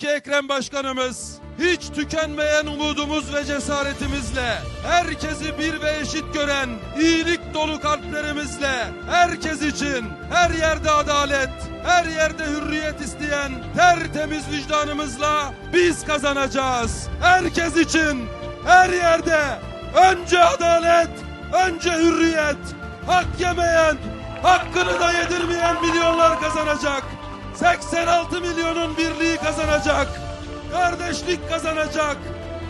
ki Ekrem Başkanımız hiç tükenmeyen umudumuz ve cesaretimizle herkesi bir ve eşit gören iyilik dolu kalplerimizle herkes için her yerde adalet, her yerde hürriyet isteyen tertemiz vicdanımızla biz kazanacağız. Herkes için her yerde önce adalet, önce hürriyet, hak yemeyen, hakkını da yedirmeyen milyonlar kazanacak. 86 milyonun birliği kazanacak. Kardeşlik kazanacak.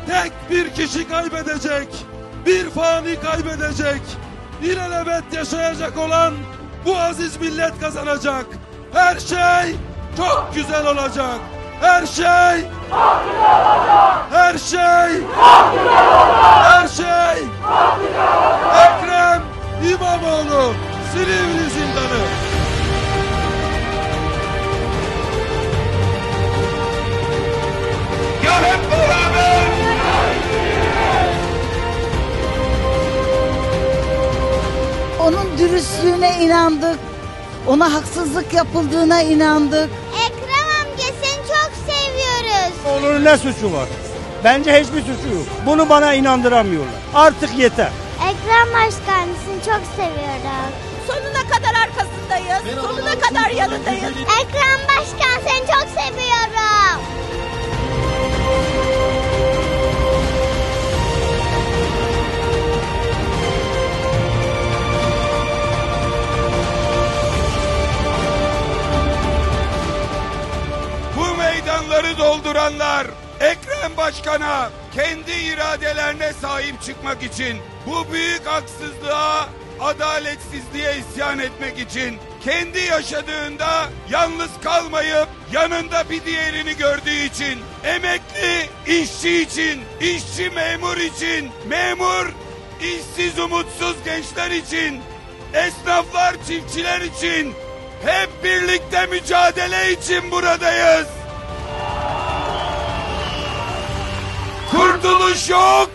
Tek bir kişi kaybedecek. Bir fani kaybedecek. İlelebet yaşayacak olan bu aziz millet kazanacak. Her şey çok güzel olacak. Her şey her şey her şey Ekrem İmamoğlu Silivri zindanı. Onun dürüstlüğüne inandık. Ona haksızlık yapıldığına inandık. Ekrem amca seni çok seviyoruz. Onun ne suçu var? Bence hiçbir suçu yok. Bunu bana inandıramıyorlar. Artık yeter. Ekrem başkan seni çok seviyorum. Sonuna kadar arkasındayız. Sonuna kadar yanındayız. Ekrem başkan seni çok seviyorum. Meydanları dolduranlar Ekrem Başkan'a kendi iradelerine sahip çıkmak için bu büyük haksızlığa, adaletsizliğe isyan etmek için kendi yaşadığında yalnız kalmayıp yanında bir diğerini gördüğü için emekli işçi için, işçi memur için, memur işsiz umutsuz gençler için, esnaflar çiftçiler için hep birlikte mücadele için buradayız. Kurtuluş yok.